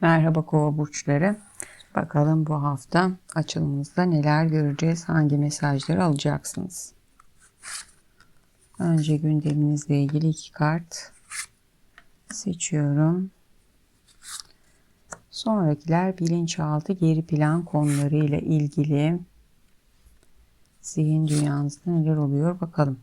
Merhaba kova burçları. Bakalım bu hafta açılımımızda neler göreceğiz, hangi mesajları alacaksınız. Önce gündeminizle ilgili iki kart seçiyorum. Sonrakiler bilinçaltı geri plan konularıyla ilgili zihin dünyanızda neler oluyor bakalım.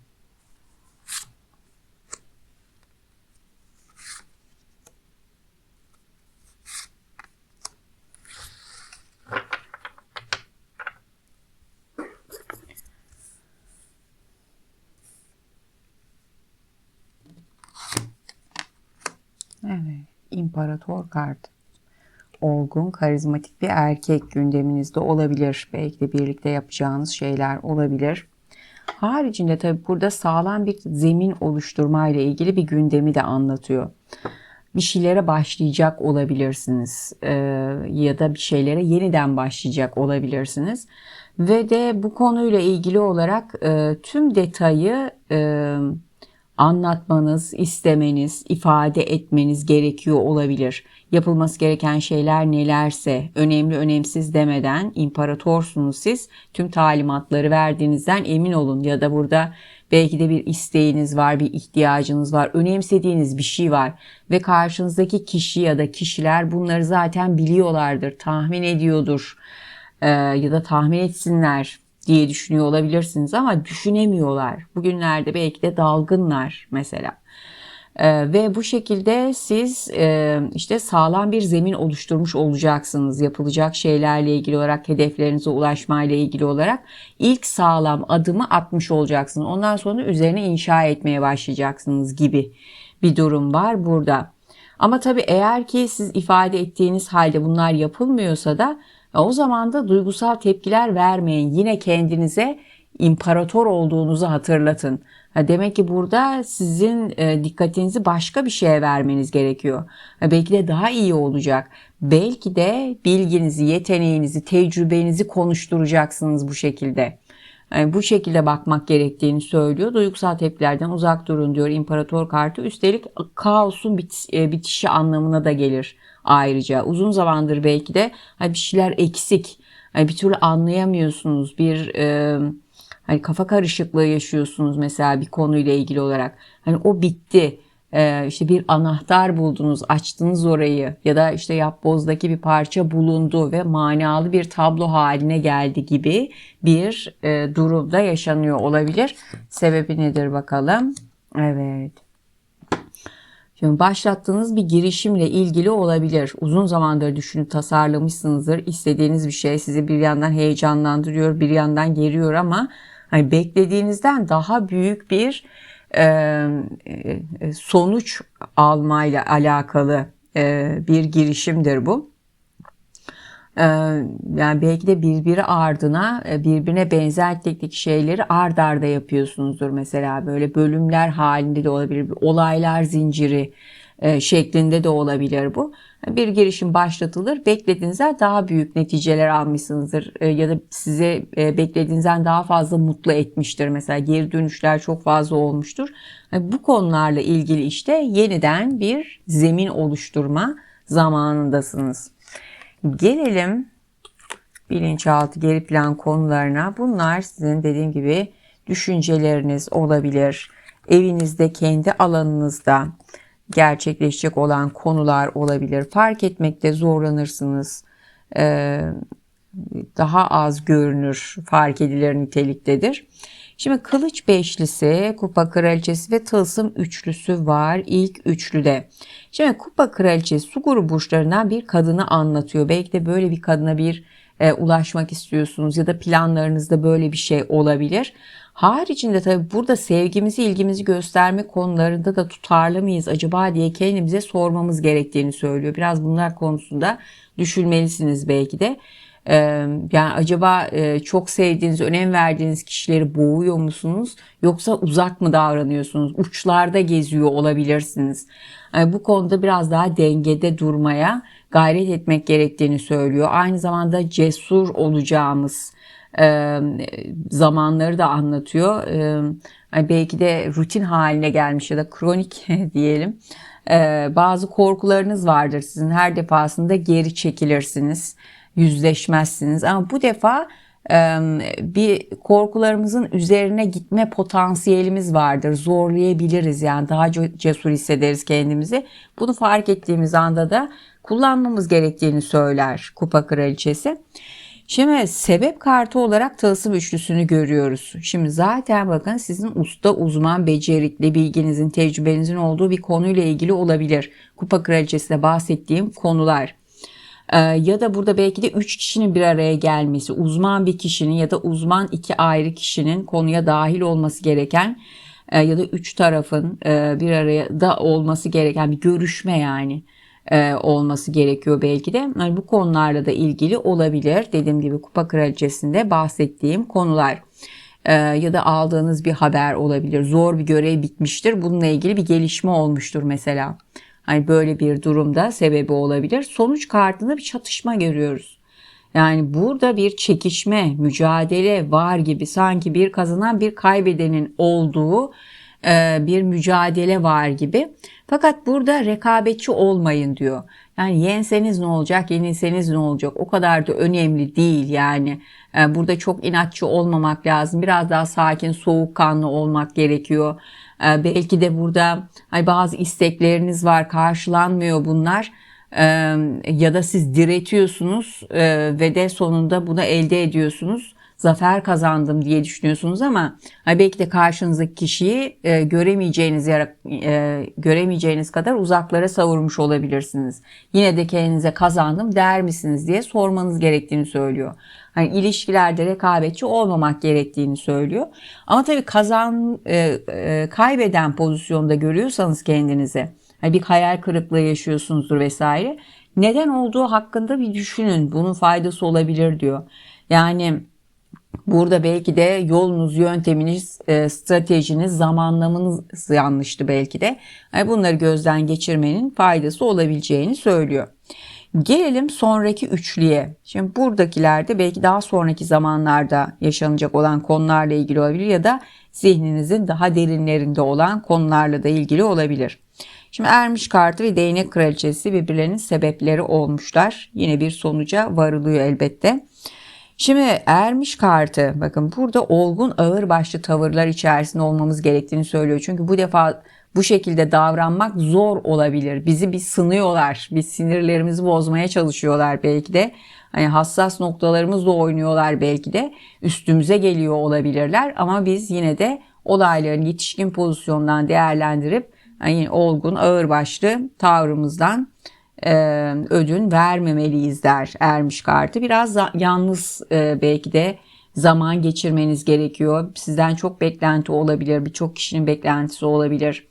Evet, imparator kartı. Olgun, karizmatik bir erkek gündeminizde olabilir. Belki de birlikte yapacağınız şeyler olabilir. Haricinde tabi burada sağlam bir zemin oluşturma ile ilgili bir gündemi de anlatıyor. Bir şeylere başlayacak olabilirsiniz ee, ya da bir şeylere yeniden başlayacak olabilirsiniz. Ve de bu konuyla ilgili olarak e, tüm detayı e, anlatmanız, istemeniz, ifade etmeniz gerekiyor olabilir. Yapılması gereken şeyler nelerse önemli önemsiz demeden imparatorsunuz siz. Tüm talimatları verdiğinizden emin olun ya da burada belki de bir isteğiniz var, bir ihtiyacınız var, önemsediğiniz bir şey var ve karşınızdaki kişi ya da kişiler bunları zaten biliyorlardır, tahmin ediyordur ya da tahmin etsinler diye düşünüyor olabilirsiniz ama düşünemiyorlar. Bugünlerde belki de dalgınlar mesela. Ee, ve bu şekilde siz e, işte sağlam bir zemin oluşturmuş olacaksınız. Yapılacak şeylerle ilgili olarak, hedeflerinize ulaşmayla ilgili olarak ilk sağlam adımı atmış olacaksınız. Ondan sonra üzerine inşa etmeye başlayacaksınız gibi bir durum var burada. Ama tabii eğer ki siz ifade ettiğiniz halde bunlar yapılmıyorsa da o zaman da duygusal tepkiler vermeyin. Yine kendinize imparator olduğunuzu hatırlatın. demek ki burada sizin e, dikkatinizi başka bir şeye vermeniz gerekiyor. belki de daha iyi olacak. Belki de bilginizi, yeteneğinizi, tecrübenizi konuşturacaksınız bu şekilde. bu şekilde bakmak gerektiğini söylüyor. Duygusal tepkilerden uzak durun diyor imparator kartı. Üstelik kaosun e, bitişi anlamına da gelir ayrıca. Uzun zamandır belki de bir şeyler eksik. bir türlü anlayamıyorsunuz. Bir e, hani kafa karışıklığı yaşıyorsunuz mesela bir konuyla ilgili olarak. Hani o bitti. Ee, işte bir anahtar buldunuz, açtınız orayı ya da işte yapbozdaki bir parça bulundu ve manalı bir tablo haline geldi gibi bir e, durumda yaşanıyor olabilir. Sebebi nedir bakalım? Evet. Başlattığınız bir girişimle ilgili olabilir. Uzun zamandır düşünüp tasarlamışsınızdır. İstediğiniz bir şey sizi bir yandan heyecanlandırıyor, bir yandan geriyor ama hani beklediğinizden daha büyük bir e, e, sonuç almayla alakalı bir girişimdir bu. E, yani belki de birbiri ardına e, birbirine benzer teknik şeyleri ard arda yapıyorsunuzdur mesela böyle bölümler halinde de olabilir olaylar zinciri e, şeklinde de olabilir bu bir girişim başlatılır. Beklediğinizden daha büyük neticeler almışsınızdır e, ya da size beklediğinizden daha fazla mutlu etmiştir. Mesela geri dönüşler çok fazla olmuştur. Bu konularla ilgili işte yeniden bir zemin oluşturma zamanındasınız. Gelelim bilinçaltı geri plan konularına. Bunlar sizin dediğim gibi düşünceleriniz olabilir. Evinizde, kendi alanınızda gerçekleşecek olan konular olabilir. Fark etmekte zorlanırsınız. Ee, daha az görünür, fark edilir niteliktedir. Şimdi kılıç beşlisi, kupa kraliçesi ve tılsım üçlüsü var ilk üçlüde. Şimdi kupa kraliçesi su grubu burçlarından bir kadını anlatıyor. Belki de böyle bir kadına bir e, ulaşmak istiyorsunuz ya da planlarınızda böyle bir şey olabilir. Haricinde tabii burada sevgimizi, ilgimizi gösterme konularında da tutarlı mıyız acaba diye kendimize sormamız gerektiğini söylüyor. Biraz bunlar konusunda düşünmelisiniz belki de. Yani acaba çok sevdiğiniz, önem verdiğiniz kişileri boğuyor musunuz? Yoksa uzak mı davranıyorsunuz? Uçlarda geziyor olabilirsiniz. Yani bu konuda biraz daha dengede durmaya gayret etmek gerektiğini söylüyor. Aynı zamanda cesur olacağımız, zamanları da anlatıyor. E, belki de rutin haline gelmiş ya da kronik diyelim bazı korkularınız vardır sizin her defasında geri çekilirsiniz, yüzleşmezsiniz ama bu defa bir korkularımızın üzerine gitme potansiyelimiz vardır. Zorlayabiliriz yani daha cesur hissederiz kendimizi. Bunu fark ettiğimiz anda da kullanmamız gerektiğini söyler Kupa Kraliçesi. Şimdi sebep kartı olarak tılsım üçlüsünü görüyoruz. Şimdi zaten bakın sizin usta, uzman, becerikli, bilginizin, tecrübenizin olduğu bir konuyla ilgili olabilir. Kupa Kraliçesi'de bahsettiğim konular. Ee, ya da burada belki de 3 kişinin bir araya gelmesi, uzman bir kişinin ya da uzman iki ayrı kişinin konuya dahil olması gereken e, ya da üç tarafın e, bir araya da olması gereken bir görüşme yani e, olması gerekiyor belki de. Yani bu konularla da ilgili olabilir. Dediğim gibi Kupa Kraliçesi'nde bahsettiğim konular ya da aldığınız bir haber olabilir. Zor bir görev bitmiştir. Bununla ilgili bir gelişme olmuştur mesela. Hani böyle bir durumda sebebi olabilir. Sonuç kartında bir çatışma görüyoruz. Yani burada bir çekişme, mücadele var gibi sanki bir kazanan bir kaybedenin olduğu e, bir mücadele var gibi. Fakat burada rekabetçi olmayın diyor. Yani yenseniz ne olacak, yenilseniz ne olacak? O kadar da önemli değil yani. E, burada çok inatçı olmamak lazım. Biraz daha sakin, soğukkanlı olmak gerekiyor. Ee, belki de burada bazı istekleriniz var karşılanmıyor bunlar. Ee, ya da siz diretiyorsunuz e, ve de sonunda bunu elde ediyorsunuz zafer kazandım diye düşünüyorsunuz ama belki de karşınızdaki kişiyi e, göremeyeceğiniz yara, e, göremeyeceğiniz kadar uzaklara savurmuş olabilirsiniz. Yine de kendinize kazandım der misiniz diye sormanız gerektiğini söylüyor. Hani ilişkilerde rekabetçi olmamak gerektiğini söylüyor. Ama tabii kazan e, e, kaybeden pozisyonda görüyorsanız kendinizi hani bir hayal kırıklığı yaşıyorsunuzdur vesaire. Neden olduğu hakkında bir düşünün. Bunun faydası olabilir diyor. Yani Burada belki de yolunuz, yönteminiz, e, stratejiniz, zamanlamanız yanlıştı belki de. Yani bunları gözden geçirmenin faydası olabileceğini söylüyor. Gelelim sonraki üçlüye. Şimdi buradakilerde belki daha sonraki zamanlarda yaşanacak olan konularla ilgili olabilir ya da zihninizin daha derinlerinde olan konularla da ilgili olabilir. Şimdi ermiş kartı ve değnek kraliçesi birbirlerinin sebepleri olmuşlar. Yine bir sonuca varılıyor elbette. Şimdi ermiş kartı bakın burada olgun ağır başlı tavırlar içerisinde olmamız gerektiğini söylüyor. Çünkü bu defa bu şekilde davranmak zor olabilir. Bizi bir sınıyorlar. Bir sinirlerimizi bozmaya çalışıyorlar belki de. Hani hassas noktalarımızla oynuyorlar belki de. Üstümüze geliyor olabilirler ama biz yine de olayların yetişkin pozisyondan değerlendirip hani olgun, ağırbaşlı tavrımızdan e, ödün vermemeliyiz der ermiş kartı. Biraz yalnız e, belki de zaman geçirmeniz gerekiyor. Sizden çok beklenti olabilir, birçok kişinin beklentisi olabilir.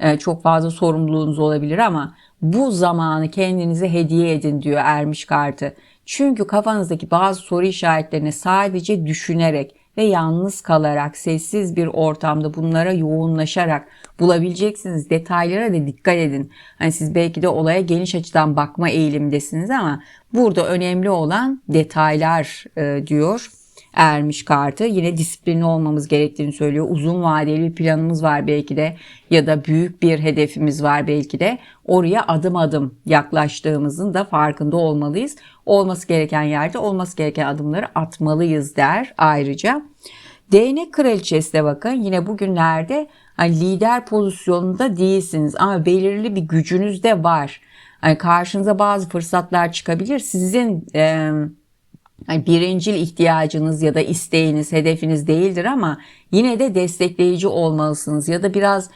E, çok fazla sorumluluğunuz olabilir ama bu zamanı kendinize hediye edin diyor ermiş kartı. Çünkü kafanızdaki bazı soru işaretlerini sadece düşünerek ve yalnız kalarak sessiz bir ortamda bunlara yoğunlaşarak bulabileceksiniz. Detaylara da dikkat edin. Hani siz belki de olaya geniş açıdan bakma eğilimdesiniz ama burada önemli olan detaylar e, diyor ermiş kartı. Yine disiplinli olmamız gerektiğini söylüyor. Uzun vadeli bir planımız var belki de ya da büyük bir hedefimiz var belki de. Oraya adım adım yaklaştığımızın da farkında olmalıyız. Olması gereken yerde olması gereken adımları atmalıyız der ayrıca. Değnek kraliçesi de bakın yine bugünlerde hani lider pozisyonunda değilsiniz ama belirli bir gücünüz de var. Hani karşınıza bazı fırsatlar çıkabilir. Sizin e, yani birincil ihtiyacınız ya da isteğiniz, hedefiniz değildir ama yine de destekleyici olmalısınız ya da biraz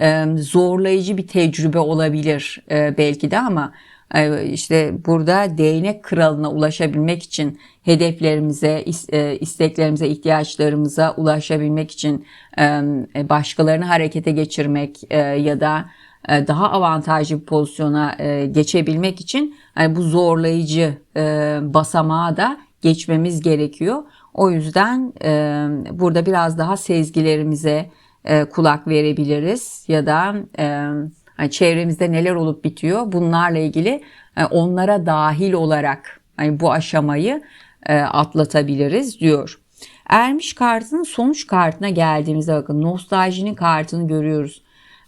e, zorlayıcı bir tecrübe olabilir e, belki de ama işte burada değnek kralına ulaşabilmek için hedeflerimize, e, isteklerimize, ihtiyaçlarımıza ulaşabilmek için e, başkalarını harekete geçirmek e, ya da daha avantajlı bir pozisyona geçebilmek için yani bu zorlayıcı basamağa da geçmemiz gerekiyor. O yüzden burada biraz daha sezgilerimize kulak verebiliriz ya da hani çevremizde neler olup bitiyor bunlarla ilgili onlara dahil olarak hani bu aşamayı atlatabiliriz diyor. Ermiş kartının sonuç kartına geldiğimizde bakın nostaljinin kartını görüyoruz.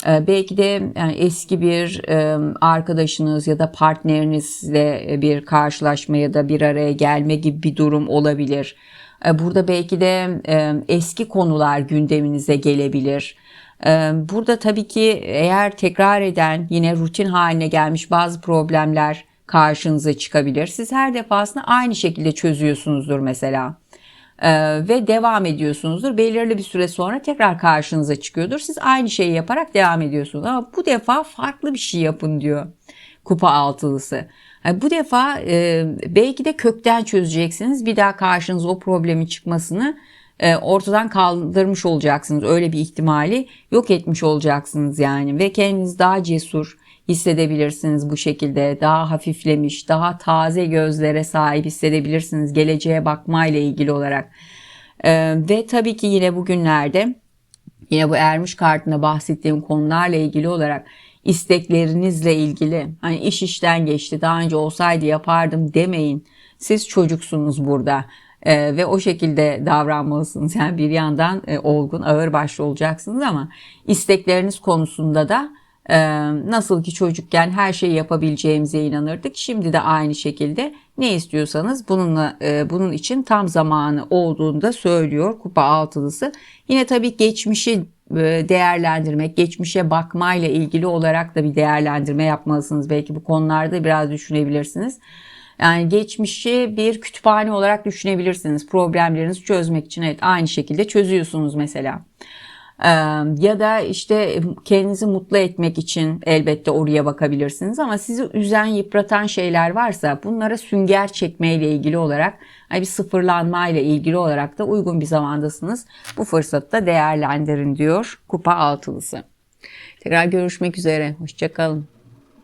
Ee, belki de yani eski bir e, arkadaşınız ya da partnerinizle bir karşılaşma ya da bir araya gelme gibi bir durum olabilir. Burada belki de e, eski konular gündeminize gelebilir. Ee, Burada tabii ki eğer tekrar eden yine rutin haline gelmiş bazı problemler karşınıza çıkabilir. Siz her defasında aynı şekilde çözüyorsunuzdur mesela. Ee, ve devam ediyorsunuzdur. Belirli bir süre sonra tekrar karşınıza çıkıyordur. Siz aynı şeyi yaparak devam ediyorsunuz. Ama bu defa farklı bir şey yapın diyor kupa altılısı. Bu defa e, belki de kökten çözeceksiniz. Bir daha karşınıza o problemin çıkmasını ortadan kaldırmış olacaksınız. Öyle bir ihtimali yok etmiş olacaksınız yani. Ve kendinizi daha cesur hissedebilirsiniz bu şekilde. Daha hafiflemiş, daha taze gözlere sahip hissedebilirsiniz geleceğe bakmayla ilgili olarak. E, ve tabii ki yine bugünlerde yine bu ermiş kartında bahsettiğim konularla ilgili olarak isteklerinizle ilgili hani iş işten geçti daha önce olsaydı yapardım demeyin. Siz çocuksunuz burada. Ee, ve o şekilde davranmalısınız. Yani bir yandan e, olgun, ağır başlı olacaksınız ama istekleriniz konusunda da e, nasıl ki çocukken her şeyi yapabileceğimize inanırdık. Şimdi de aynı şekilde ne istiyorsanız bununla e, bunun için tam zamanı olduğunda söylüyor kupa altılısı. Yine tabii geçmişi e, değerlendirmek, geçmişe bakmayla ilgili olarak da bir değerlendirme yapmalısınız. Belki bu konularda biraz düşünebilirsiniz. Yani geçmişi bir kütüphane olarak düşünebilirsiniz. Problemlerinizi çözmek için evet aynı şekilde çözüyorsunuz mesela. Ee, ya da işte kendinizi mutlu etmek için elbette oraya bakabilirsiniz ama sizi üzen, yıpratan şeyler varsa bunlara sünger çekmeyle ilgili olarak bir sıfırlanmayla ilgili olarak da uygun bir zamandasınız. Bu fırsatı da değerlendirin diyor kupa altılısı. Tekrar görüşmek üzere. Hoşçakalın.